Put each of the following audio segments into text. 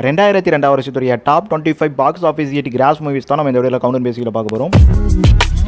ரெண்டாயிரத்தி ரெண்டாவது வருஷத்துடைய top twenty five box office eight gross movies தான் நம்ம இந்த வீடியோவில் கவுண்டர் பேசிக்கில் பார்க்க போகிறோம்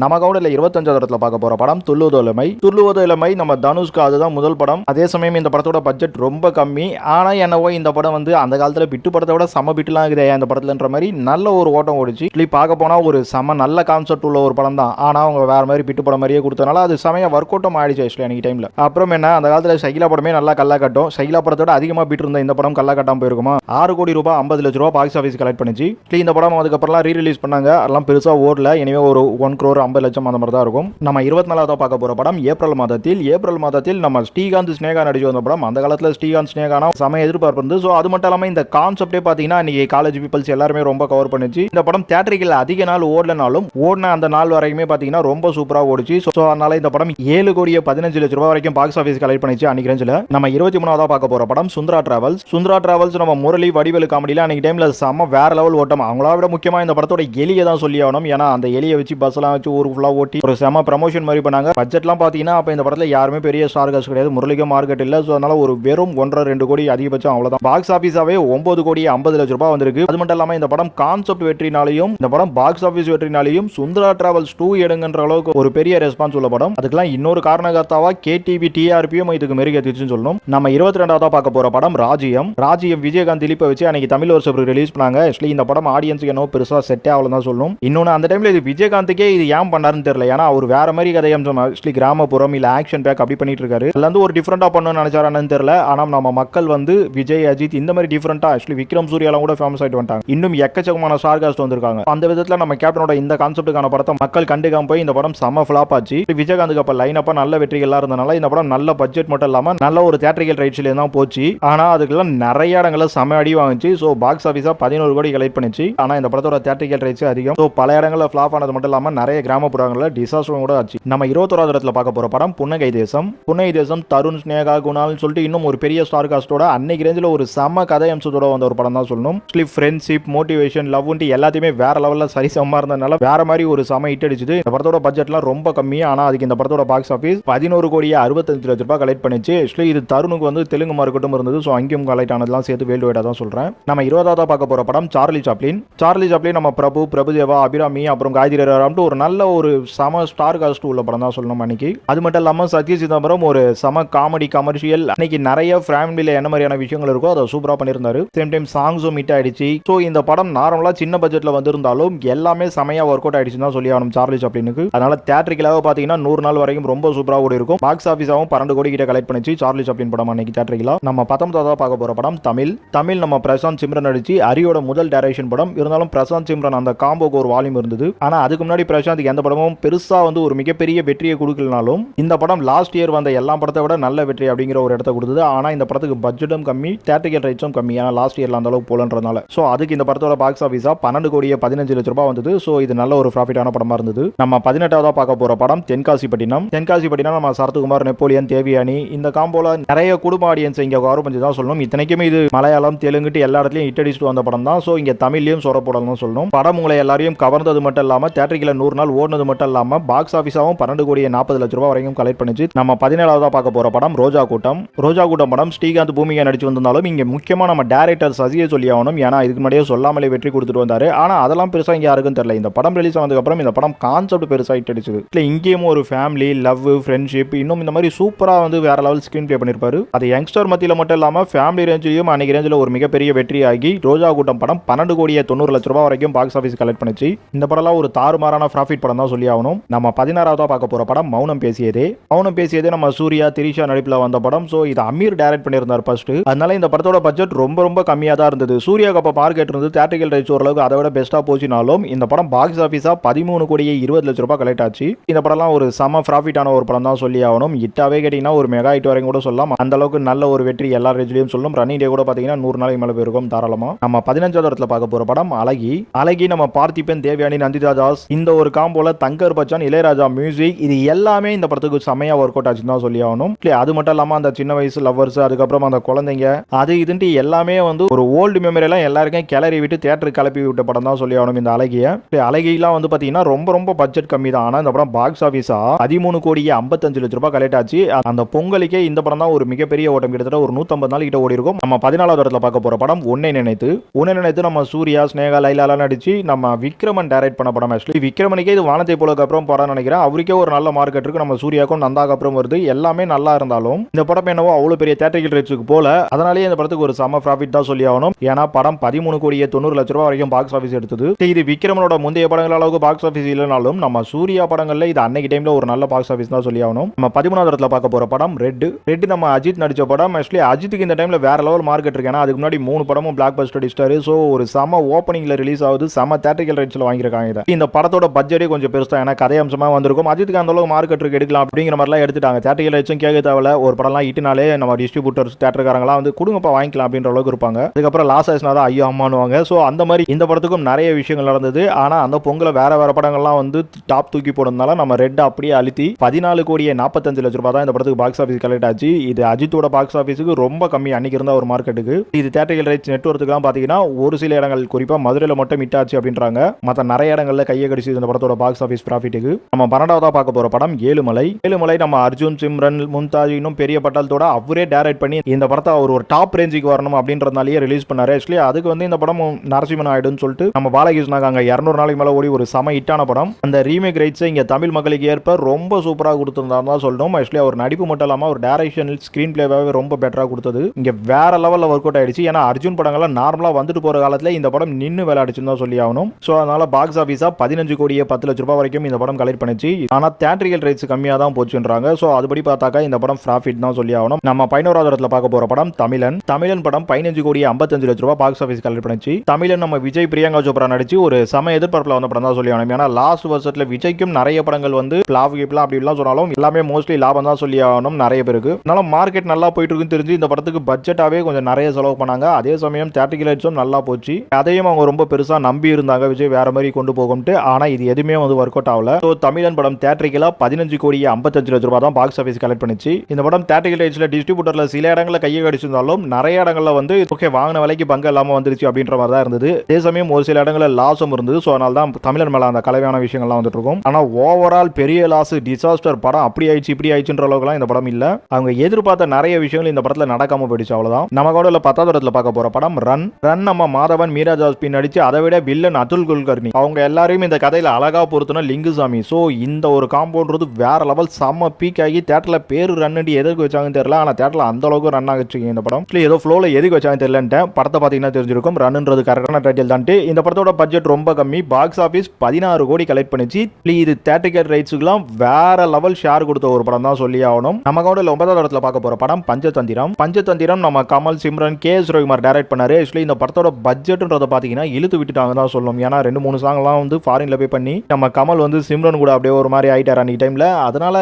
நம்ம இல்லை இருபத்தஞ்சாவது இடத்துல பார்க்க போற படம் துள்ளுவதோலமை துள்ளுவதோலமை நம்ம தனுஷ்க்கு அதுதான் முதல் படம். அதே சமயம் இந்த படத்தோட பட்ஜெட் ரொம்ப கம்மி. ஆனா என்னவோ இந்த படம் வந்து அந்த காலத்துல பிட்டு படத்தை விட சம பிட்டுலாம் இருக்குது இந்த படத்துலன்ற மாதிரி நல்ல ஒரு ஓட்டம் ஓடிச்சு. இப்படி பார்க்க போனா ஒரு செம நல்ல கான்செப்ட் உள்ள ஒரு படம் தான். ஆனா அவங்க வேற மாதிரி பிட்டு படம் மாதிரியே கொடுத்தனால அது சமயம் ஒர்க் அவுட்டும் ஆயிடுச்சு ஆக்சுவலி அன்னைக்கு டைம்ல அப்புறம் என்ன அந்த காலத்துல சைலா படமே நல்லா கல்லா கட்டும். சைலா படத்தோட அதிகமா பிட்டு இருந்த இந்த படம் கல்லா கட்டாம போயிருக்குமா? ஆறு கோடி ரூபாய் ஐம்பது லட்ச ரூபாய் பாக்ஸ் ஆஃபீஸ் கலெக்ட் பண்ணிச்சு. இந்த படம் அதுக்கப்புறம் ரீ ரிலீஸ் பண்ணாங்க. அதெல்லாம் பெருசா ஓடல. எனவே ஒரு ஒன் க்ரோர் ஐம்பது லட்சம் அந்த மாதிரி தான் இருக்கும். நம்ம இருபத்தி நாலாவது பார்க்க போற படம் ஏப்ரல் மாதத்தில். ஏப்ரல் மாதத்தில் நம்ம ஸ்ரீகாந்த் ஸ்னேகா நடிச்சு வந்த படம். அந்த காலத்தில் ஸ்ரீகாந்த் ஸ்னேகானா செம எதிர்பார்ப்பு இருந்து ஸோ அது மட்டும் இல்லாமல் இந்த கான்செப்டே பார்த்தீங்கன்னா இன்னைக்கு காலேஜ் பீப்பிள்ஸ் எல்லாருமே ரொம்ப கவர் பண்ணுச்சு. இந்த படம் தேட்டரிகள் அதிக நாள் ஓடலனாலும் ஓடின அந்த நாள் வரைக்குமே பார்த்தீங்கன்னா ரொம்ப சூப்பராக ஓடிச்சு. ஸோ அதனால இந்த படம் ஏழு கோடியே பதினஞ்சு லட்ச ரூபாய் வரைக்கும் பாக்ஸ் ஆஃபீஸ் கலெக்ட் பண்ணிச்சு அன்னைக்கு ரேஞ்சில் நம்ம இருபத்தி மூணாவதா பார்க்க போற படம் சுந்தரா டிராவல்ஸ் சுந்தரா டிராவல்ஸ் நம்ம முரளி வடிவேலு காமெடியில் அன்னைக்கு டைம்ல செம்ம வேற லெவல் ஓட்டம். அவங்களா விட முக்கியமாக இந்த படத்தோட எலியை தான் சொல்லி ஆகணும். ஏன்னா அந்த எலியை வச்சு பஸ்லாம் வச்சு ஊருக்கு ஃபுல்லா ஓட்டி ஒரு செம ப்ரமோஷன் மாதிரி பண்ணாங்க. பட்ஜெட்லாம் பார்த்தீங்கன்னா அப்போ இந்த படத்தில் யாருமே பெரிய ஸ்டார் கிடையாது. முரளிக்கு மார்க்கெட் இல்லை. ஸோ அதனால ஒரு வெறும் ஒன்றரை ரெண்டு கோடி அதிகபட்சம் அவ்வளோதான் பாக்ஸ் ஆஃபீஸாவே ஒன்பது கோடி ஐம்பது லட்ச ரூபாய் வந்திருக்கு. அது மட்டும் இல்லாமல் இந்த படம் கான்செப்ட் வெற்றினாலையும் இந்த படம் பாக்ஸ் ஆஃபீஸ் வெற்றினாலையும் சுந்தரா டிராவல்ஸ் டூ எடுங்கன்ற அளவுக்கு ஒரு பெரிய ரெஸ்பான்ஸ் உள்ள படம். அதுக்கெல்லாம் இன்னொரு காரணகர்த்தாவா கேடிவி டிஆர்பியும் இதுக்கு மெருகேற்றுச்சுன்னு சொல்லணும். நம்ம இருபத்தி ரெண்டாவதா பார்க்க போற படம் ராஜ்யம். ராஜ்யம் விஜயகாந்த் திலீப்பை வச்சு அன்னைக்கு தமிழ் வருஷம் ரிலீஸ் பண்ணாங்க. ஆக்சுவலி இந்த படம் ஆடியன்ஸுக்கு என்னவோ பெருசாக செட்டே ஆகலாம் தான் சொல்லணும். இன்னொன்று அந்த டைமில் இது விஜயகாந்துக்கே இது ஏன் பண்ணாருன்னு தெரியல. ஏன்னா அவர் வேற மாதிரி கதை அம்சம் ஆக்சுவலி கிராமப்புறம் இல்லை ஆக்ஷன் பேக் அப்படி பண்ணிட்டு இருக்காரு. அதுல ஒரு டிஃப்ரெண்டாக பண்ணணும்னு நினைச்சாரான்னு தெரியல. ஆனா நம்ம மக்கள் வந்து விஜய் அஜித் இந்த மாதிரி டிஃப்ரெண்டாக ஆக்சுவலி விக்ரம் சூர்யாலாம் கூட ஃபேமஸ் ஆயிட்டு வந்துட்டாங்க. இன்னும் எக்கச்சக்கமான ஸ்டார் காஸ்ட் வந்திருக்காங்க. அந்த விதத்தில் நம்ம கேப்டனோட இந்த கான்செப்ட்டுக்கான படத்தை மக்கள் கண்டுக்காம போய் இந்த படம் செம்ம ஃபிளாப் ஆச்சு. விஜயகாந்துக்கு அப்ப லைன் அப்ப நல்ல வெற்றிகள்லாம் இருந்தனால இந்த படம் நல்ல பட்ஜெட் மட்டும் இல்லாமல் நல்ல ஒரு தேட்டரிக்கல் ரைட்ஸ்ல தான் போச்சு. ஆனா அதுக்கெல்லாம் நிறைய இடங்கள்ல செம அடி வாங்குச்சு. ஸோ பாக்ஸ் ஆஃபீஸாக பதினோரு கோடி கலெக்ட் பண்ணிச்சு. ஆனால் இந்த படத்தோட தேட்டரிக்கல் ரைட்ஸ் அதிகம். ஸோ பல இடங்களில் ஃபிளாப் ஆனது மட்டும் இல்லாமல் நிறைய கிராமப்புறங்களில் டிசாஸ்டரும் கூட ஆச்சு. நம்ம இருபத்தோராவது இடத்துல பார்க்க போகிற படம் புன்னகை தேசம் புன்னகை தேசம் தருண் ஸ்னேகா குணால்னு சொல்லிட்டு இன்னும் ஒரு பெரிய ஸ்டார் காஸ்டோட அன்னைக்கு ரேஞ்சில் ஒரு செம கதை அம்சத்தோட வந்த ஒரு படம் தான் சொல்லணும். ஸ்லிப் ஃப்ரெண்ட்ஷிப் மோட்டிவேஷன் லவ்ன்ட்டு எல்லாத்தையுமே வேற லெவலில் சரி சமமா இருந்ததுனால வேற மாதிரி ஒரு செம ஹிட் அடிச்சுது. இந்த படத்தோட பட்ஜெட்லாம் ரொம்ப கம்மி. ஆனால் அதுக்கு இந்த படத்தோட பாக்ஸ் ஆஃபீஸ் பதினோரு கோடியே அறுபத்தஞ்சு லட்ச ரூபாய் கலெக்ட் பண்ணிச்சு. ஆக்சுவலி இது தருணுக்கு வந்து தெலுங்கு மார்க்கெட்டும் இருந்தது. ஸோ அங்கேயும் கலெக்ட் ஆனதுலாம் சேர்த்து வேல்டு வைடா தான் சொல்கிறேன் நம்ம இருபதாவது பார்க்க போகிற படம் சார்லி சாப்ளின் சார்லி சாப்ளின் நம்ம பிரபு பிரபுதேவா அபிராமி அப்புறம் காயத்ரி ராம்ட்டு ஒரு நல்ல ஒரு சம ஸ்டார் காஸ்ட் உள்ள படம் தான் சொல்லணும் அன்னைக்கு. அது மட்டும் இல்லாம சத்ய சிதம்பரம் ஒரு சம காமெடி கமர்ஷியல் அன்னைக்கு நிறைய ஃபேமிலியில் என்ன மாதிரியான விஷயங்கள் இருக்கோ அதை சூப்பரா பண்ணியிருந்தாரு. சேம் டைம் சாங்ஸும் ஹிட் ஆயிடுச்சு. ஸோ இந்த படம் நார்மலாக சின்ன பட்ஜெட்ல வந்திருந்தாலும் எல்லாமே செமையாக ஒர்க் அவுட் ஆயிடுச்சுன்னு தான் சொல்லி ஆகணும் சார்லி சாப்ளினுக்கு. அதனால தேட்டரிக்கலாக பாத்தீங்கன்னா நூறு நாள் வரைக்கும் ரொம்ப சூப்பராக ஓடி இருக்கும். பாக்ஸ் ஆஃபீஸாகவும் பன்னெண்டு கோடி கிட்ட கலெக்ட் பண்ணிச்சு சார்லி சாப்ளின் படம் அன்னைக்கு தேட்டரிக்கலா நம்ம பத்தொன்பதாவது பார்க்க போற படம் தமிழ். தமிழ் நம்ம பிரசாந்த் சிம்ரன் நடிச்சு அரியோட முதல் டைரக்ஷன் படம். இருந்தாலும் பிரசாந்த் சிம்ரன் அந்த காம்போக்கு ஒரு வால்யூம் இருந்தது. ஆனா அதுக்கு முன்னாடி பிரசாந்த் எந்த படமும் பெருசாக வந்து ஒரு மிகப்பெரிய வெற்றியை கொடுக்கலனாலும் இந்த படம் லாஸ்ட் இயர் வந்த எல்லா படத்தை விட நல்ல வெற்றி அப்படிங்கிற ஒரு இடத்த கொடுத்தது. ஆனால் இந்த படத்துக்கு பட்ஜெட்டும் கம்மி தேட்டரிக்கல் ரைட்ஸும் கம்மி. ஏன்னா லாஸ்ட் இயரில் அந்த அளவுக்கு போலன்றதுனால ஸோ அதுக்கு இந்த படத்தோட பாக்ஸ் ஆஃபீஸாக பன்னெண்டு கோடியே பதினஞ்சு லட்ச ரூபாய் வந்தது. ஸோ இது நல்ல ஒரு ப்ராஃபிட்டான படமாக இருந்தது. நம்ம பதினெட்டாவதாக பார்க்க போகிற படம் தென்காசிப்பட்டினம். தென்காசிப்பட்டினம் நம்ம சரத்குமார் நெப்போலியன் தேவியானி இந்த காம்போல நிறைய குடும்ப ஆடியன்ஸ் இங்கே கவர் பண்ணி தான் சொல்லணும். இத்தனைக்குமே இது மலையாளம் தெலுங்குட்டு எல்லா இடத்துலையும் ஹிட் அடிச்சுட்டு வந்த படம் தான் ஸோ இங்கே தமிழ்லையும் சொர சொல்லணும் படம் உங்களை எல்லாரையும் கவர்ந்தது மட்டும் இல்லாமல் தேட்டரிக்கல நூறு நாள் ஓடுனது மட்டும் இல்லாமல் பாக்ஸ் ஆஃபீஸாகவும் பன்னெண்டு கோடியே நாற்பது லட்ச ரூபா வரைக்கும் கலெக்ட் பண்ணிச்சு. நம்ம பதினேழாவதாக பார்க்க போகிற படம் ரோஜா கூட்டம். ரோஜா கூட்டம் படம் ஸ்ரீகாந்த் பூமிகா நடிச்சு வந்திருந்தாலும் இங்கே முக்கியமாக நம்ம டேரக்டர் சசியை சொல்லி ஆகணும். ஏன்னா இதுக்கு முன்னாடியே சொல்லாமலே வெற்றி கொடுத்துட்டு வந்தார். ஆனால் அதெல்லாம் பெருசாக இங்கே யாருக்கும் தெரியல. இந்த படம் ரிலீஸ் ஆனதுக்கப்புறம் இந்த படம் கான்செப்ட் பெருசா ஹிட் இல்லை இங்கேயும் ஒரு ஃபேமிலி லவ் ஃப்ரெண்ட்ஷிப் இன்னும் இந்த மாதிரி சூப்பராக வந்து வேற லெவல் ஸ்க்ரீன் ப்ளே பண்ணியிருப்பாரு அது யங்ஸ்டர் மத்தியில் மட்டும் இல்லாமல் ஃபேமிலி ரேஞ்சிலையும் அன்னைக்கு ரேஞ்சில் ஒரு மிகப்பெரிய வெற்றியாகி ரோஜா கூட்டம் படம் பன்னெண்டு கோடியே தொண்ணூறு லட்ச ரூபாய் வரைக்கும் பாக்ஸ் ஆஃபீஸ் கலெக்ட் பண்ணிச்சு. இந்த படம்லாம் ஒரு தாறுமாறான ப்ராஃபிட் படம். படம் தான் சொல்லி ஆகணும் நம்ம பதினாறாவதா பார்க்க போற படம் மௌனம் பேசியதே. மௌனம் பேசியதே நம்ம சூர்யா திரிஷா நடிப்புல வந்த படம். ஸோ இது அமீர் டைரக்ட் பண்ணியிருந்தார் ஃபர்ஸ்ட் அதனால இந்த படத்தோட பட்ஜெட் ரொம்ப ரொம்ப கம்மியாக தான் இருந்தது. சூர்யாக்கு அப்போ மார்க்கெட் இருந்து தேட்டரிக்கல் ரைட்ஸ் ஓரளவுக்கு அதை விட பெஸ்ட்டாக போச்சுனாலும் இந்த படம் பாக்ஸ் ஆஃபீஸாக பதிமூணு கோடியே இருபது லட்ச ரூபாய் கலெக்ட் ஆச்சு. இந்த படம்லாம் ஒரு சம ப்ராஃபிட்டான ஒரு படம் தான் சொல்லி ஆகணும் இட்டாவே கேட்டிங்கன்னா ஒரு மெகா ஹிட் வரைக்கும் கூட சொல்லலாம். அந்த அளவுக்கு நல்ல ஒரு வெற்றி எல்லா ரேஞ்சிலையும் சொல்லும். ரன்னிங் டே கூட பார்த்தீங்கன்னா நூறு நாளைக்கு மேலே போயிருக்கும் தாராளமாக நம்ம பதினஞ்சாவது இடத்துல பார்க்க போகிற படம் அழகி. அழகி நம்ம பார்த்திபன் தேவயானி நந்திதா தாஸ். இந்த ஒரு காம்போ போல தங்கர் பச்சான் இளையராஜா மியூசிக் இது எல்லாமே இந்த படத்துக்கு செமையா ஒர்க் அவுட் ஆச்சுன்னு தான் சொல்லி ஆகணும். அது மட்டும் இல்லாம அந்த சின்ன வயசு லவ்வர்ஸ் அதுக்கப்புறம் அந்த குழந்தைங்க அது இதுன்ட்டு எல்லாமே வந்து ஒரு ஓல்டு மெமரி எல்லாம் எல்லாருக்கும் கிளறி விட்டு தேட்டருக்கு கிளப்பி விட்ட படம் தான் சொல்லி ஆகணும் இந்த அழகிய. இல்ல, அழகிலாம் வந்து பாத்தீங்கன்னா ரொம்ப ரொம்ப பட்ஜெட் கம்மி தான். ஆனா இந்த படம் பாக்ஸ் ஆஃபீஸா பதிமூணு கோடியே ஐம்பத்தஞ்சு லட்ச ரூபாய் கலெக்ட் ஆச்சு. அந்த பொங்கலுக்கே இந்த படம் தான் ஒரு மிகப்பெரிய ஓட்டம். கிட்டத்தட்ட ஒரு நூத்தம்பது நாள் கிட்ட ஓடி இருக்கும். நம்ம பதினாலாவது இடத்துல பார்க்க போற படம் ஒன்னே நினைத்து. ஒன்னே நினைத்து நம்ம சூர்யா ஸ்னேகா லைலாலாம் நடிச்சு நம்ம விக்ரமன் டைரக்ட் பண்ண படம் ஆக்சுவலி விக்ரமனுக்கே இது வானத்தை போலக்கு அப்புறம் படம் நினைக்கிறேன். அவருக்கே ஒரு நல்ல மார்க்கெட் இருக்கு நம்ம சூர்யாக்கும் நந்தாக்கு அப்புறம் வருது. எல்லாமே நல்லா இருந்தாலும் இந்த படம் என்னவோ அவ்வளவு பெரிய தேட்டரிக்கல் ரேட்ஸுக்கு போல. அதனாலேயே இந்த படத்துக்கு ஒரு செம ப்ராஃபிட் தான் சொல்லி ஆகணும். ஏன்னா படம் பதிமூணு கோடியே தொண்ணூறு லட்ச ரூபாய் வரைக்கும் பாக்ஸ் ஆஃபீஸ் எடுத்தது. இது விக்ரமனோட முந்தைய படங்கள் அளவுக்கு பாக்ஸ் ஆஃபீஸ் இல்லைனாலும் நம்ம சூர்யா படங்கள்ல இது அன்னைக்கு டைம்ல ஒரு நல்ல பாக்ஸ் ஆஃபீஸ் தான் சொல்லி ஆகணும். நம்ம பதிமூணாவது இடத்துல பார்க்க போற படம் ரெட் ரெட் நம்ம அஜித் நடிச்ச படம். ஆக்சுவலி அஜித்துக்கு இந்த டைம்ல வேற லெவல் மார்க்கெட் இருக்கு ஏன்னா அதுக்கு முன்னாடி மூணு படமும் பிளாக் பஸ்டர் அடிச்சிட்டாரு ஸோ ஒரு சம ஓப்பனிங்ல ரிலீஸ் ஆகுது. செம தேட்டரிக்கல் ரேட்ஸ்ல வாங்கியிருக்காங்க இந்த படத்தோட பட்ஜெட்டே கொஞ்சம் பெருசா ஏன்னா கதை அம்சமாக வந்திருக்கும். அஜித்துக்கு அந்த அளவுக்கு மார்க் இருக்கு எடுக்கலாம் அப்படிங்கிற மாதிரிலாம் எடுத்துட்டாங்க. தேட்டரிக்கல் ரேட்ஸும் கேட்க தேவையில்ல. ஒரு படம்லாம் இட்டுனாலே நம்ம டிஸ்ட்ரிபியூட்டர்ஸ் தேட்டருக்காரங்களாம் வந்து கொடுங்கப்பா வாங்கிக்கலாம் அப்படின்ற அளவுக்கு இருப்பாங்க. அதுக்கப்புறம் லாஸ் ஆயிடுச்சுனா தான் ஐயோ அம்மானுவாங்க ஸோ அந்த மாதிரி இந்த படத்துக்கும் நிறைய விஷயங்கள் நடந்தது. ஆனால் அந்த பொங்கலை வேற வேற படங்கள்லாம் வந்து டாப் தூக்கி போடுறதுனால நம்ம ரெட் அப்படியே அழுத்தி பதினாலு கோடியே நாற்பத்தஞ்சு லட்ச ரூபாய் தான் இந்த படத்துக்கு பாக்ஸ் ஆஃபீஸ் கலெக்ட் ஆச்சு. இது அஜித்தோட பாக்ஸ் ஆஃபீஸுக்கு ரொம்ப கம்மி. அன்னைக்கு இருந்த ஒரு மார்க்கெட்டுக்கு இது தேட்டரிக்கல் ரைட்ஸ் நெட்ஒர்க்குலாம் பார்த்தீங்கன்னா ஒரு சில இடங்கள் குறிப்பாக மதுரையில் மட்டும் மிட்டாச்சு அப்படின்றாங்க. மற்ற நிறைய இடங்களில் கையை கடிச்சு இந்த படத்தோட பாக்ஸ் ஆஃபீஸ் ப்ராஃபிட்டுக்கு நம்ம பன்னெண்டாவதாக பார்க்க போற படம் ஏழுமலை. ஏழுமலை நம்ம அர்ஜுன் சிம்ரன் மும்தாஜ் இன்னும் பெரிய பட்டாளத்தோட அவரே டேரக்ட் பண்ணி இந்த படத்தை அவர் ஒரு டாப் ரேஞ்சுக்கு வரணும் அப்படின்றதுனாலேயே ரிலீஸ் பண்ணாரு. ஆக்சுவலி அதுக்கு வந்து இந்த படம் நரசிம்மன் ஆயிடுன்னு சொல்லிட்டு நம்ம பாலகிருஷ்ணாக்கு அங்கே இரநூறு நாளைக்கு மேலே ஓடி ஒரு செம ஹிட்டான படம். அந்த ரீமேக் ரைட்ஸை இங்கே தமிழ் மக்களுக்கு ஏற்ப ரொம்ப சூப்பராக கொடுத்துருந்தா தான் சொல்லணும். ஆக்சுவலி அவர் நடிப்பு மட்டும் இல்லாமல் ஒரு டேரக்ஷன் ஸ்க்ரீன் பிளேவாகவே ரொம்ப பெட்டராக கொடுத்தது. இங்கே வேற லெவலில் ஒர்க் அவுட் ஆயிடுச்சு. ஏன்னா அர்ஜுன் படங்கள்லாம் நார்மலாக வந்துட்டு போகிற காலத்தில் இந்த படம் நின்று விளையாடுச்சுன்னு தான் சொல்லி ஆகணும். ஸோ அதனால பாக்ஸ் ஆஃபீஸாக பதினஞ்சு கோடியே பத்து லட்ச ரூபாய் வரைக்கும் இந்த படம் கலெக்ட் பண்ணிச்சு. ஆனால் தேட்டரிக்கல் ரைட்ஸ் கம்மியாக தான் போச்சுன்றாங்க. ஸோ அதுபடி பார்த்தாக்கா இந்த படம் ப்ராஃபிட் தான் சொல்லி ஆகணும். நம்ம பதினோராவது பார்க்க போகிற படம் தமிழன். தமிழன் படம் பதினஞ்சு கோடி ஐம்பத்தஞ்சு லட்ச ரூபாய் பாக்ஸ் ஆஃபீஸ் கலெக்ட் பண்ணிச்சு. தமிழன் நம்ம விஜய் பிரியங்கா சோப்ரா நடிச்சு ஒரு சம எதிர்பார்ப்பில் வந்த படம் தான் சொல்லி ஆகணும். ஏன்னா லாஸ்ட் வருஷத்தில் விஜய்க்கும் நிறைய படங்கள் வந்து லாப் கிப்லாம் அப்படிலாம் சொன்னாலும் எல்லாமே மோஸ்ட்லி லாபம் தான் சொல்லி ஆகணும் நிறைய பேருக்கு. அதனால மார்க்கெட் நல்லா போயிட்டு இருக்குன்னு தெரிஞ்சு இந்த படத்துக்கு பட்ஜெட்டாகவே கொஞ்சம் நிறைய செலவு பண்ணாங்க. அதே சமயம் தேட்டரிக்கல் ரைட்ஸும் நல்லா போச்சு. அதையும் அவங்க ரொம்ப பெருசாக நம்பி இருந்தாங்க விஜய் வேற மாதிரி கொண்டு போகும்ட்டு. ஆனால் இது எதுவுமே வந்து ஒர்க் அவுட் ஆகல. ஸோ தமிழன் படம் தேட்டரிக்கலாக பதினஞ்சு கோடி ஐம்பத்தஞ்சு லட்ச ரூபாய் தான் பாக்ஸ் ஆஃபீஸ் கலெக்ட் பண்ணிச்சு. இந்த படம் தேட்டரிக்கல் ரைட்ஸில் டிஸ்ட்ரிபியூட்டரில் சில இடங்களில் கையை கடிச்சிருந்தாலும் நிறைய இடங்களில் வந்து ஓகே வாங்கின விலைக்கு பங்கு இல்லாமல் வந்துருச்சு அப்படின்ற மாதிரி தான் இருந்தது. அதே சமயம் ஒரு சில இடங்களில் லாஸும் இருந்தது. ஸோ அதனால தான் தமிழன் மேலே அந்த கலவையான விஷயங்கள்லாம் வந்துட்டு இருக்கும். ஆனால் ஓவரால் பெரிய லாஸ் டிசாஸ்டர் படம் அப்படி ஆயிடுச்சு இப்படி ஆயிடுச்சுன்ற அளவுக்குலாம் இந்த படம் இல்லை. அவங்க எதிர்பார்த்த நிறைய விஷயங்கள் இந்த படத்தில் நடக்காம போயிடுச்சு அவ்வளோதான் நம்ம கூட இல்லை பத்தாவது இடத்துல பார்க்க போகிற படம் ரன் ரன் நம்ம மாதவன் மீரா ஜாஸ்பி நடிச்சு அதை விட வில்லன் அதுல் குல்கர்னி அவங்க எல்லாரையும் இந்த கதையில் அழகா பொறுத்தனா லிங்குசாமி. ஸோ இந்த ஒரு காம்பவுண்ட்றது வேற லெவல் செம்ம பீக் ஆகி தியேட்டர்ல பேர் ரன் ரன்னு எதுக்கு வச்சாங்கன்னு தெரியல. ஆனா தேட்டரில் அந்த அளவுக்கு ரன் ஆகிச்சு இந்த படம். இல்லை ஏதோ ஃப்ளோவில் எதுக்கு வச்சாங்கன்னு தெரியலன்ட்டு படத்தை பார்த்தீங்கன்னா தெரிஞ்சிருக்கும். ரன்ன்றது கரெக்டான டைட்டில் தான்ட்டு. இந்த படத்தோட பட்ஜெட் ரொம்ப கம்மி. பாக்ஸ் ஆஃபீஸ் பதினாறு கோடி கலெக்ட் பண்ணிச்சு. இது தேட்டரிக்கல் ரைட்ஸுக்குலாம் வேற லெவல் ஷேர் கொடுத்த ஒரு படம் தான் சொல்லி ஆகணும். நம்ம கூட ஒன்பதாவது இடத்துல பார்க்க போற படம் பஞ்சதந்திரம். பஞ்சதந்திரம் நம்ம Kamal Simran K. S Ravikumar direct பண்ணாரு. ஆக்சுவலி இந்த படத்தோட பட்ஜெட்ன்றத பார்த்தீங்கன்னா இழுத்து விட்டுட்டாங்க தான் சொல்லணும். ஏன்னா ரெண்டு மூணு சாங்லாம் வந்து ஃபாரின்ல போய் பண்ணி நம்ம நம்ம கமல் வந்து சிம்ரன் கூட அப்படியே ஒரு மாதிரி ஆயிட்டார் அன்னைக்கு டைம்ல அதனால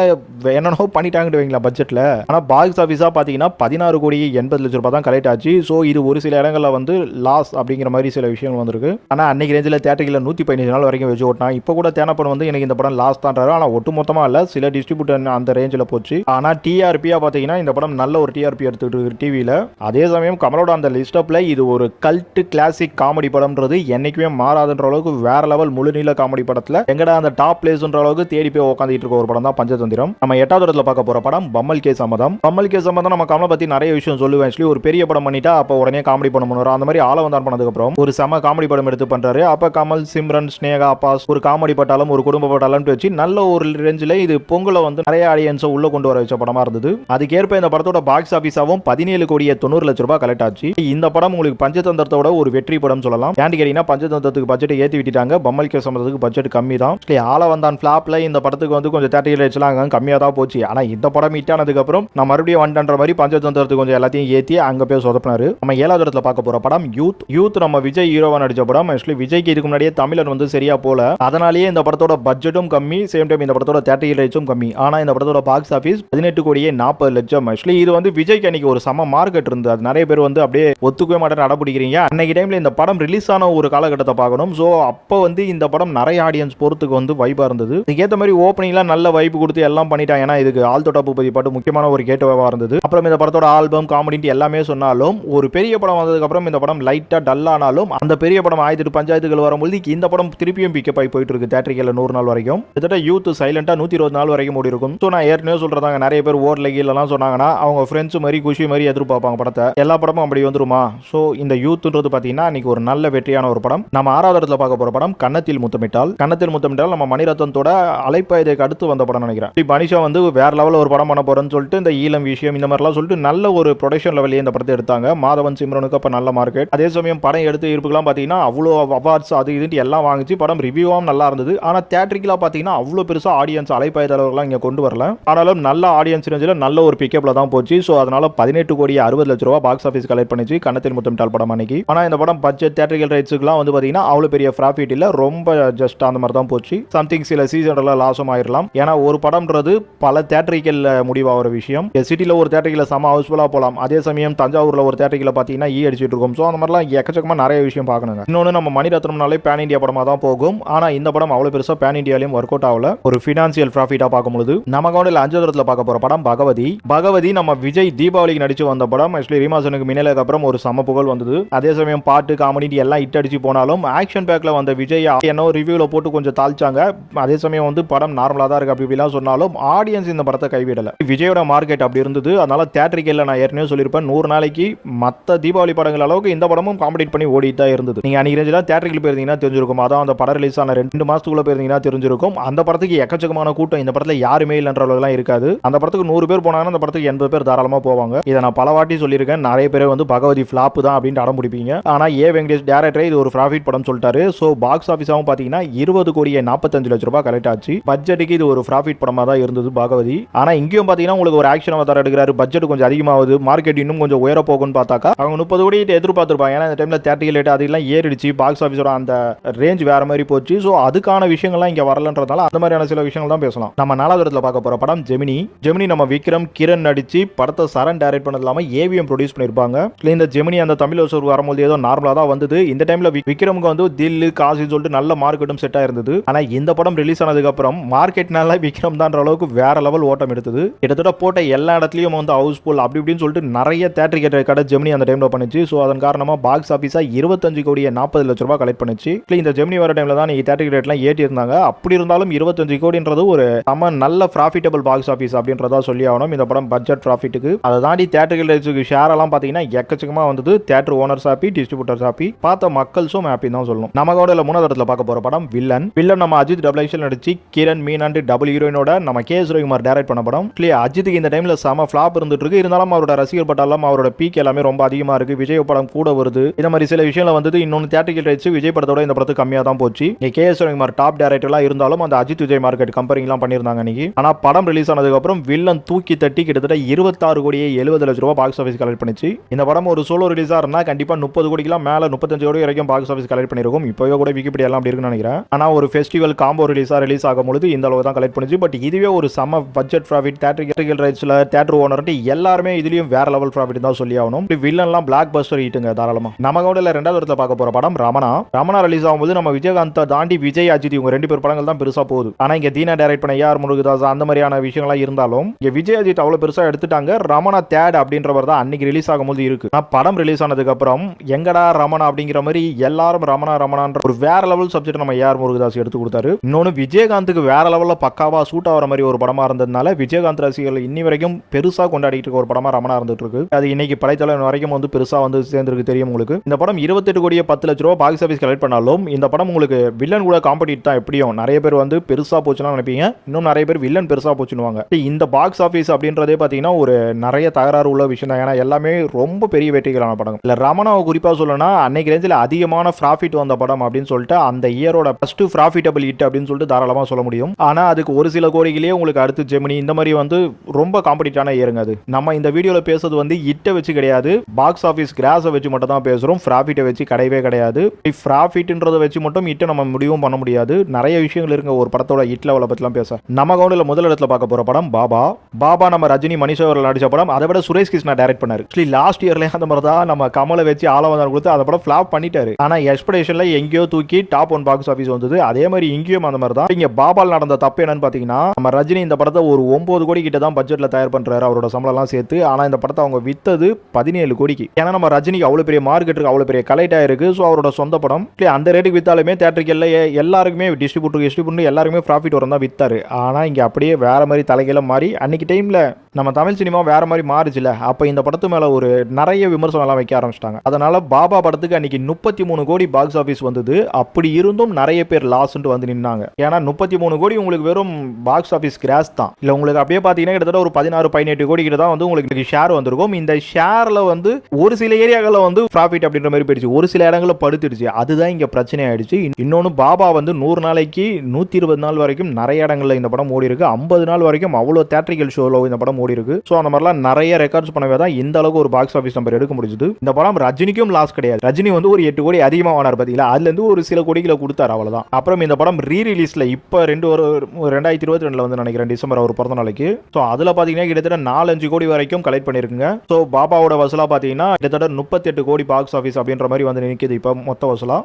என்னென்னோ பண்ணிட்டாங்கட்டு வைங்களா பட்ஜெட்ல ஆனால் பாக்ஸ் ஆஃபீஸாக பார்த்தீங்கன்னா பதினாறு கோடி எண்பது லட்ச ரூபாய் தான் கலெக்ட் ஆச்சு. ஸோ இது ஒரு சில இடங்களில் வந்து லாஸ் அப்படிங்கிற மாதிரி சில விஷயங்கள் வந்திருக்கு. ஆனால் அன்னைக்கு ரேஞ்சில் தேட்டரில் நூற்றி பதினஞ்சு நாள் வரைக்கும் வச்சு ஓட்டினா இப்போ கூட தேனப்படம் வந்து எனக்கு இந்த படம் லாஸ் தான்றாரு. ஆனால் ஒட்டு மொத்தமாக இல்லை. சில டிஸ்ட்ரிபியூட்டர் அந்த ரேஞ்சில் போச்சு. ஆனால் டிஆர்பியாக பார்த்தீங்கன்னா இந்த படம் நல்ல ஒரு டிஆர்பி எடுத்துக்கிட்டு இருக்கு டிவியில் அதே சமயம் கமலோட அந்த லிஸ்டப்பில் இது ஒரு கல்ட்டு கிளாசிக் காமெடி படம்ன்றது என்னைக்குமே மாறாதுன்ற அளவுக்கு வேற லெவல் முழுநீள காமெடி படத்தில் எங்கடா அந்த டாப் பிளேஸ்ன்ற அளவுக்கு தேடி போய் உட்காந்துட்டு இருக்க ஒரு படம் தான் பஞ்சதந்திரம். நம்ம எட்டாவது இடத்துல பார்க்க போற படம் பம்மல் கே சம்மதம் பம்மல் கே சம்மதம் நம்ம கமலை பத்தி நிறைய விஷயம் சொல்லுவேன். ஆக்சுவலி ஒரு பெரிய படம் பண்ணிட்டா அப்போ உடனே காமெடி படம் பண்ணுவார். அந்த மாதிரி ஆள வந்தான் பண்ணதுக்கு அப்புறம் ஒரு செம காமெடி படம் எடுத்து பண்றாரு. அப்ப கமல் சிம்ரன் ஸ்னேகா அப்பாஸ் ஒரு காமெடி பட்டாலும் ஒரு குடும்ப பட்டாலும் வச்சு நல்ல ஒரு ரேஞ்சில் இது பொங்கலை வந்து நிறைய ஆடியன்ஸை உள்ள கொண்டு வர வச்ச படமா இருந்தது. அதுக்கேற்ப இந்த படத்தோட பாக்ஸ் ஆஃபீஸாவும் பதினேழு கோடியே தொண்ணூறு லட்ச ரூபாய் கலெக்ட் ஆச்சு. இந்த படம் உங்களுக்கு பஞ்சதந்திரத்தோட ஒரு வெற்றி படம் சொல்லலாம். ஏன் கேட்டீங்கன்னா பஞ்சதந்திரத்துக்கு பட்ஜெட் ஏற்றி விட்டுட்டாங்க. பம்மல் கே சம்பந்தத்துக்கு பட்ஜெட் கம்மி தான் ஆள வந்தான் ஃபிளாப்ல இந்த படத்துக்கு வந்து கொஞ்சம் தேட்டர் ரேட்ஸ்லாம் அங்கே கம்மியாக தான் போச்சு. ஆனால் இந்த படம் ஹிட் ஆனதுக்கப்புறம் நான் மறுபடியும் வந்துன்ற மாதிரி பஞ்சதந்திரத்துக்கு கொஞ்சம் எல்லாத்தையும் ஏற்றி அங்கே போய் சொதப்பினாரு. நம்ம ஏழாவது இடத்துல பார்க்க போற படம் யூத் யூத் நம்ம விஜய் ஹீரோவா நடிச்ச படம். ஆக்சுவலி விஜய்க்கு இதுக்கு முன்னாடியே தமிழன் வந்து சரியா போல. அதனாலேயே இந்த படத்தோட பட்ஜெட்டும் கம்மி. சேம் டைம் இந்த படத்தோட தேட்டர் ரேட்ஸும் கம்மி. ஆனால் இந்த படத்தோட பாக்ஸ் ஆஃபீஸ் பதினெட்டு கோடியே நாற்பது லட்சம். ஆக்சுவலி இது வந்து விஜய்க்கு அன்னைக்கு ஒரு சம மார்க்கெட் இருந்தது. அது நிறைய பேர் வந்து அப்படியே ஒத்துக்கவே மாட்டேன் அடப்பிடிக்கிறீங்க அன்னைக்கு டைம்ல இந்த படம் ரிலீஸ் ஆன ஒரு காலகட்டத்தை பார்க்கணும். ஸோ அப்போ வந்து இந்த படம் நிறைய ஆடியன்ஸ் போகிறதுக்கு வந்து வைப்பாக இருந்தது. இதுக்கேற்ற மாதிரி ஓப்பனிங்லாம் நல்ல வைப்பு கொடுத்து எல்லாம் பண்ணிட்டான் ஏன்னா இதுக்கு ஆல் தொட்டா பூபதி பாட்டு முக்கியமான ஒரு கேட்டவாக இருந்தது. அப்புறம் இந்த படத்தோட ஆல்பம் காமெடி எல்லாமே சொன்னாலும் ஒரு பெரிய படம் வந்ததுக்கப்புறம் இந்த படம் லைட்டாக டல் ஆனாலும் அந்த பெரிய படம் ஆயிரத்தி பஞ்சாயத்துகள் வரும்போது இந்த படம் திருப்பியும் பிக்கப் ஆகி போயிட்டு இருக்கு தேட்டரிக்கல நூறு நாள் வரைக்கும். கிட்டத்தட்ட யூத் சைலண்டா நூற்றி இருபது நாள் வரைக்கும் ஓடி இருக்கும். ஸோ நான் ஏற்கனவே சொல்றதாங்க நிறைய பேர் ஓர்ல கீழலாம் சொன்னாங்கன்னா அவங்க ஃப்ரெண்ட்ஸ் மாதிரி குஷி மாதிரி எதிர்பார்ப்பாங்க படத்தை. எல்லா படமும் அப்படி வந்துருமா? ஸோ இந்த யூத்ன்றது பார்த்தீங்கன்னா இன்னைக்கு ஒரு நல்ல வெற்றியான ஒரு படம். நம்ம ஆறாவது இடத்துல பார்க்க போற படம் கன்னத்தில் முத்தமிட்டால். கன்னத்தில் முத்தமிட்டால் நம்ம மணிரத்னத்தோட அலைப்பாயதைக்கு அடுத்து வந்த படம் நினைக்கிறேன். இப்படி மனிஷா வந்து வேற லெவலில் ஒரு படம் பண்ண போறேன்னு சொல்லிட்டு இந்த ஈழம் விஷயம் இந்த மாதிரிலாம் சொல்லிட்டு நல்ல ஒரு ப்ரொடக்ஷன் லெவலே இந்த படத்தை எடுத்தாங்க. மாதவன் சிம்ரனுக்கு அப்போ நல்ல மார்க்கெட் அதே சமயம் படம் எடுத்து இருப்புக்கெல்லாம் பார்த்தீங்கன்னா அவ்வளோ அவார்ட்ஸ் அது இது எல்லாம் வாங்கிச்சு. படம் ரிவ்யூவாகவும் நல்லா இருந்தது. ஆனால் தேட்டரிக்கலாக பார்த்தீங்கன்னா அவ்வளோ பெருசாக ஆடியன்ஸ் அலைப்பாயத இங்கே கொண்டு வரல. ஆனாலும் நல்ல ஆடியன்ஸ் ரேஞ்சில் நல்ல ஒரு பிக்கப்பில் தான் போச்சு. ஸோ அதனால பதினெட்டு கோடி அறுபது லட்ச ரூபா பாக்ஸ் ஆஃபீஸ் கலெக்ட் பண்ணிச்சு. கண்ணத்தில் முத்தமிட்டால் படம் அன்னைக்கு. ஆனால் இந்த படம் பட்ஜெட் தேட்டரிக்கல் ரைட்ஸுக்குலாம் வந்து பார்த்தீங்கன்னா அவ்வளோ பெரிய ப்ராஃபிட் இல்லை. ரொம்ப ஜஸ்ட் அந்த மாதிரி தான் போச்சு. சம்திங் சில சீசன்லாம் லாஸும் ஆயிரலாம் ஏன்னா ஒரு படம்ன்றது பல தேட்டரிக்கல் முடிவாகிற விஷயம். சிட்டியில் ஒரு தேட்டரிக்கல செம ஹவுஸ்ஃபுல்லாக போகலாம். அதே சமயம் தஞ்சாவூரில் ஒரு தேட்டரிக்கல பார்த்தீங்கன்னா ஈ அடிச்சிட்டு இருக்கும். ஸோ அந்த மாதிரிலாம் எக்கச்சக்கமாக நிறைய விஷயம் பார்க்கணுங்க. இன்னொன்று நம்ம மணிரத்னம்னாலே பேன் இண்டியா படமாக தான் போகும். ஆனால் இந்த படம் அவ்வளோ பெருசாக பேன் இண்டியாலையும் ஒர்க் அவுட் ஆகல. ஒரு ஃபினான்சியல் ப்ராஃபிட்டாக பார்க்கும்போது நம்ம கவுண்டில் அஞ்சு தூரத்தில் பார்க்க போகிற படம் பகவதி. பகவதி நம்ம விஜய் தீபாவளிக்கு நடிச்சு வந்த படம். ஆக்சுவலி ரீமாசனுக்கு மின்னலுக்கு அப்புறம் ஒரு சம புகழ் வந்தது. அதே சமயம் பாட்டு காமெடி எல்லாம் ஹிட் அடிச்சு போனாலும் ஆக்ஷன் பேக்கில் வந்த விஜய் என்ன ரிவ்யூவில் போட்டு கொஞ்சம் தாழ்ச்சாங்க அதே சமயம் வந்து படம் நார்மலாக தான் இருக்கு அப்படி இப்படிலாம் சொன்னாலும் ஆடியன்ஸ் இந்த படத்தை கைவிடலை. விஜயோட மார்க்கெட் அப்படி இருந்தது. அதனால தேட்டரிக்கல்ல நான் ஏற்கனவே சொல்லியிருப்பேன். நூறு நாளைக்கு மற்ற தீபாவளி படங்கள் அளவுக்கு இந்த படமும் காம்படேட் பண்ணி ஓடிட்டு தான் இருந்தது. நீங்கள் அன்றைக்கி ரேஞ்சில் தேட்டருக்கு போயிருந்தீங்கன்னா தெரிஞ்சிருக்கும். அதான் அந்த படம் ரிலீஸ் ஆன ரெண்டு மாதத்துக்குள்ளே போயிருந்தீங்கன்னா தெரிஞ்சிருக்கும். அந்த படத்துக்கு எக்கச்சக்கமான கூட்டம். இந்த படத்தில் யாருமே இல்லைன்ற அளவுலாம் இருக்காது. அந்த படத்துக்கு நூறு பேர் போனாங்கன்னா அந்த படத்துக்கு எண்பது பேர் தாராளமாக போவாங்க. இதை நான் பல வாட்டி சொல்லியிருக்கேன். நிறைய பேர் வந்து பகவதி ஃப்ளாப் தான் அப்படின்னு அடம் பிடிப்பீங்க. ஆனால் ஏ வெங்கடேஷ் டேரக்டரே இது ஒரு ப்ராஃபிட் படம் சொல்லிட்டாரு. ஸோ பாக்ஸ் ஆஃபீஸாகவும் பார்த்தீங்கன்னா இருபது கோடியே நாற்பத்தஞ்சு லட்ச ரூபாய் கலெக்ட் ஆச்சு. பட்ஜெட்டுக்கு இது ஒரு ப்ராஃபிட் படமாக தான் இருந்தது பாகவதி. ஆனால் இங்கேயும் பார்த்தீங்கன்னா உங்களுக்கு ஒரு ஆக்ஷன் அவதாரம் எடுக்கிறாரு. பட்ஜெட் கொஞ்சம் அதிகமாகுது. மார்க்கெட் இன்னும் கொஞ்சம் உயர போகும்னு பார்த்தாக்கா அவங்க முப்பது கோடி எதிர்பார்த்துருப்பாங்க. ஏன்னா இந்த டைமில் தேர்ட்டி லேட் அதெல்லாம் ஏறிடுச்சு. பாக்ஸ் ஆஃபீஸோட அந்த ரேஞ்ச் வேற மாதிரி போச்சு. ஸோ அதுக்கான விஷயங்கள்லாம் இங்கே வரலன்றதால அந்த மாதிரியான சில விஷயங்கள் தான் பேசலாம். நம்ம நாலாவது பார்க்க போகிற படம் ஜெமினி ஜெமினி நம்ம விக்ரம் கிரண் நடிச்சு படத்தை சரண் டைரக்ட் பண்ணது இல்லாமல் ஏவிஎம் ப்ரொடியூஸ் பண்ணியிருப்பாங்க. இல்லை இந்த ஜெமினி அந்த தமிழ் வருஷம் வரும்போது ஏதோ நார்மலாக தான் வந்தது. இந்த டைமில் விக்ரமுக்கு வந்து தில்லு காசு சொல்லிட்டு நல்ல மார்க்கெட்டும் செட் ஆயிருந்தது ஆனா இந்த படம் ரிலீஸ் ஆனதுக்கு அப்புறம் மார்க்கெட்னால விக்ரம் தான்ற அளவுக்கு வேற லெவல் ஓட்டம் எடுத்தது. கிட்டத்தட்ட போட்ட எல்லா இடத்துலயும் வந்து ஹவுஸ்ஃபுல் அப்படி இப்படின்னு சொல்லிட்டு நிறைய தேட்டர் கேட்ட கடை ஜெமினி அந்த டைம்ல பண்ணிச்சு. ஸோ அதன் காரணமாக பாக்ஸ் ஆஃபீஸா இருபத்தஞ்சு கோடியை நாற்பது லட்ச ரூபாய் கலெக்ட் பண்ணிச்சு. இந்த ஜெமினி வர டைம்ல தான் நீங்க தேட்டர் ரேட்லாம் ஏற்றி இருந்தாங்க அப்படி இருந்தாலும் இருபத்தஞ்சு கோடின்றது ஒரு நம்ம நல்ல ப்ராஃபிட்டபிள் பாக்ஸ் ஆஃபீஸ் அப்படின்றதா சொல்லி ஆகணும். இந்த படம் பட்ஜெட் ப்ராஃபிட்டுக்கு அதை தாண்டி தேட்டர்கள் ஷேர் எல்லாம் பார்த்தீங்கன்னா எக்கச்சக்கமாக வந்தது. Theatre owners happy distributors happy பார்த்த மக்கள்ஸும் ஹாப்பி தான் சொல்லணும். நம்ம கூட மூணாவது இடத்துல பார்க்க போற படம் வில்லன் வில்லன் நம்ம அஜித் டபுள் ஆக்ஷன் நடிச்சு கிரண் மீனாண்டு டபுள் ஹீரோயினோட நம்ம கே எஸ் டேரக்ட் பண்ண படம். இல்லையா அஜித்துக்கு இந்த டைம்ல செம ஃபிளாப் இருந்துட்டு இருக்கு. இருந்தாலும் அவரோட ரசிகர் பட்டாலும் அவரோட பீக் எல்லாமே ரொம்ப அதிகமா இருக்கு. விஜய் படம் கூட வருது. இந்த மாதிரி சில விஷயங்கள் வந்தது. இன்னொன்று தேட்டரிக்கல் ரைட்ஸ் விஜய் படத்தோட இந்த படத்துக்கு கம்மியாக தான் போச்சு. இங்க கே எஸ் டாப் டேரக்டர்லாம் இருந்தாலும் அந்த அஜித் விஜய் மார்க்கெட் கம்பெனிலாம் பண்ணியிருந்தாங்க அன்னைக்கு. ஆனா படம் ரிலீஸ் ஆனதுக்கு அப்புறம் வில்லன் தூக்கி தட்டி கிட்டத்தட்ட இருபத்தாறு கோடியே எழுபது லட்ச ரூபாய் பாக்ஸ் ஆஃபீஸ் கலெக்ட் பண்ணிச்சு. இந்த படம் ஒரு சோலோ ரிலீஸா இருந்தா கண்டிப்பா முப்பது கோடிக்கெல்லாம் மேல முப்பத்தஞ்சு கோடி வரைக்கும் பாக்ஸ் ஆஃபீஸ் கலெக்ட் பண்ணிருக்கும். இப்போ கூட விக்கிபீடியா எல்லாம் அப்படி இருக்குன்னு நினைக்கிறேன். ஆனா ஒரு ஃபெஸ்டிவல் காம்போ ரிலீஸாக ரிலீஸ் ஆகும்போது இந்த அளவு தான் கலெக்ட் பண்ணுச்சு. பட் இதுவே ஒரு சம பட்ஜெட் ப்ராஃபிட் தேட்டரிக்கல் ரைட்ஸில் தேட்டர் ஓனர்ட்டு எல்லாருமே இதுலேயும் வேற லெவல் ப்ராஃபிட் தான் சொல்லி ஆகணும். வில்லன்லாம் பிளாக் பஸ்டர் ஈட்டுங்க தாராளமாக நம்ம கவுண்டில் ரெண்டாவது இடத்துல பார்க்க போகிற படம் ரமணா. ரமணா ரிலீஸ் ஆகும்போது நம்ம விஜயகாந்த் தாண்டி விஜய் அஜித் இவங்க ரெண்டு பேர் படங்கள் தான் பெருசாக போகுது. ஆனால் இங்கே தீனா டைரக்ட் பண்ண ஏஆர் முருகதாஸ் அந்த மாதிரியான விஷயங்கள்லாம் இருந்தாலும் இங்கே விஜய் அஜித் அவ்வளோ பெருசாக எடுத்துட்டாங்க. ரமணா தேட் அப்படின்றவர் தான் அன்னைக்கு ரிலீஸ் ஆகும்போது இருக்கு. நான் படம் ரிலீஸ் ஆனதுக்கப்புறம் எங்கடா ரமணா அப்படிங்கிற மாதிரி எல்லாரும் ரமணா ரமணான்ற ஒரு வேற லெவல் சப்ஜெக்ட் நம்ம ஏஆர் முருகதாஸ் எடுத்து கொடுத்தாரு. இன்னொன்று விஜயகாந்துக்கு வேற லெவலில் பக்காவா சூட் ஆகிற மாதிரி ஒரு படமா இருந்ததுனால விஜயகாந்த் ரசிகர்கள் இன்னி வரைக்கும் பெருசா கொண்டாடிட்டு இருக்க ஒரு படமாக ரமணா இருந்துட்டு இருக்கு அது இன்னைக்கு படைத்தலைவன் வரைக்கும் வந்து பெருசாக வந்து சேர்ந்துருக்கு தெரியும் உங்களுக்கு. இந்த படம் இருபத்தெட்டு கோடியே பத்து லட்ச ரூபா பாக்ஸ் ஆஃபீஸ் கலெக்ட் பண்ணாலும் இந்த படம் உங்களுக்கு வில்லன் கூட காம்படிட் தான் எப்படியும். நிறைய பேர் வந்து பெருசா போச்சுன்னா நினைப்பீங்க. இன்னும் நிறைய பேர் வில்லன் பெருசா போச்சுன்னுவாங்க. இந்த பாக்ஸ் ஆஃபீஸ் அப்படின்றதே பார்த்தீங்கன்னா ஒரு நிறைய தகராறு உள்ள விஷயம் தான். ஏன்னா எல்லாமே ரொம்ப பெரிய வெற்றிகளான படம். இல்ல ரமணாவை குறிப்பா சொல்லணும்னா அன்னைக்கு ரேஞ்சில் அதிகமான ப்ராஃபிட் வந்த படம் அப்படின்னு சொல்லிட்டு அந்த இயரோட ஃபர்ஸ்ட் ப்ராஃபிட்டபிள் ஹிட் அப்படின்னு சொல்லிட்டு தாராளமாக சொல்ல முடியும். ஆனால் அதுக்கு ஒரு சில கோரிக்கையிலேயே உங்களுக்கு அடுத்து ஜெமினி இந்த மாதிரி வந்து ரொம்ப காம்படிட்டான ஏறுங்க அது. நம்ம இந்த வீடியோவில் பேசுறது வந்து இட்டை வச்சு கிடையாது. பாக்ஸ் ஆஃபீஸ் கிராஸை வச்சு மட்டும் தான் பேசுகிறோம் ப்ராஃபிட்டை வச்சு கிடையவே கிடையாது. ப்ராஃபிட்ன்றதை வச்சு மட்டும் இட்டை நம்ம முடிவும் பண்ண முடியாது. நிறைய விஷயங்கள் இருக்க. ஒரு படத்தோட ஹிட் லெவலை பற்றிலாம் பேச. நம்ம கவுண்டில் முதல் இடத்துல பார்க்க போகிற படம் பாபா. பாபா நம்ம ரஜினி மணிஷ் அவர்கள் நடிச்ச படம். அதை விட சுரேஷ் கிருஷ்ணா டைரக்ட் பண்ணாரு. ஆக்சுவலி லாஸ்ட் இயர்லேயே அந்த மாதிரி தான் நம்ம கமலை வச்சு ஆளவந்தார் கொடுத்து அந்த படம் ஃப்ளாப் பண்ணிட்டாரு. ஆனால் எக்ஸ்பெக்டேஷனில் எங்கேயோ தூக்கி டாப் ஒன் பாக்ஸ் ஆஃபீஸ் வந்தது. அதே மாதிரி இங்கேயும் அந்த மாதிரி தான். இங்கே பாபால் நடந்த தப்பு என்னன்னு பார்த்தீங்கன்னா நம்ம ரஜினி இந்த படத்தை ஒரு ஒன்பது கோடி கிட்ட தான் பட்ஜெட்டில் தயார் பண்ணுறாரு அவரோட சம்பளம்லாம் சேர்த்து. ஆனால் இந்த படத்தை அவங்க வித்தது பதினேழு கோடிக்கு. ஏன்னா நம்ம ரஜினிக்கு அவ்வளோ பெரிய மார்க்கெட் இருக்குது அவ்வளோ பெரிய கலெக்ட் இருக்குது ஸோ அவரோட சொந்த படம். இல்லை அந்த ரேட்டுக்கு வித்தாலுமே தேட்டருக்கு எல்லாம் எல்லாருக்குமே டிஸ்ட்ரிபியூட்டர் டிஸ்ட்ரிபியூட்டர் எல்லாருக்குமே ப்ராஃபிட் வரும் தான் வித்தாரு. ஆனால் இங்கே அப்படியே வேற மாதிரி தலைகீழ மாறி அன்னைக்கு டைமில் நம்ம தமிழ் சினிமா வேற மாதிரி மாறுச்சுல. அப்போ இந்த படத்து மேலே ஒரு நிறைய விமர்சனம் எல்லாம் வைக்க ஆரம்பிச்சிட்டாங்க. அதனால பாபா படத்துக்கு அன்னைக்கு முப்பத்தி மூணு கோடி பாக்ஸ் ஆஃபீஸ் வந்தது. அப்படி இருந்தும் நிறைய பேர் லாஸ்ன்ட்டு வந்து நின்னாங்க. ஏன்னா முப்பத்தி மூணு கோடி உங்களுக்கு வெறும் பாக்ஸ் ஆஃபீஸ் கிராஸ் தான். இல்லை உங்களுக்கு அப்படியே பார்த்தீங்கன்னா கிட்டத்தட்ட ஒரு பதினாறு பதினெட்டு கோடி கிட்ட தான் வந்து உங்களுக்கு ஷேர் வந்திருக்கும். இந்த ஷேரில் வந்து ஒரு சில ஏரியாக்களில் வந்து ப்ராஃபிட் அப்படின்ற மாதிரி போயிடுச்சு. ஒரு சில இடங்களில் படுத்துடுச்சு. அதுதான் இங்கே பிரச்சனை ஆயிடுச்சு. இன்னொன்று பாபா வந்து நூறு நாளைக்கு நூற்றி இருபது நாள் வரைக்கும் நிறைய இடங்களில் இந்த படம் ஓடி இருக்கு. ஐம்பது நாள் வரைக்கும் அவ்வளோ தேட்டரிக்கல் ஷோவில் இந்த படம் ஓடி இருக்கு. ஸோ அந்த மாதிரிலாம் நிறைய ரெக்கார்ட்ஸ் பண்ணவே தான் இந்த அளவுக்கு ஒரு பாக்ஸ் ஆஃபீஸ் நம்பர் எடுக்க முடிஞ்சது. இந்த படம் ரஜினிக்கும் லாஸ் கிடையாது. ரஜினி வந்து ஒரு எட்டு கோடி அதிகமாக வாங்கினார் பார்த்தீங்களா அதுலேருந்து ஒரு சில கோடிகளை கொடுத்தாரு அவ்வளோதான் அப்புறம் அப்புறம் இந்த படம் ரீ ரிலீஸில் இப்போ ரெண்டு ஒரு ஒரு ரெண்டாயிரத்தி இருபத்தி ரெண்டில் வந்து நினைக்கிறேன் டிசம்பர் அவர் பிறந்த நாளைக்கு. ஸோ அதில் பார்த்தீங்கன்னா கிட்டத்தட்ட நாலஞ்சு கோடி வரைக்கும் கலெக்ட் பண்ணியிருக்குங்க. ஸோ பாபாவோட வசூலாக பார்த்தீங்கன்னா கிட்டத்தட்ட முப்பத்தெட்டு கோடி பாக்ஸ் ஆஃபீஸ் அப்படின்ற மாதிரி வந்து நிற்கிது இப்போ மொத்த வசூலாக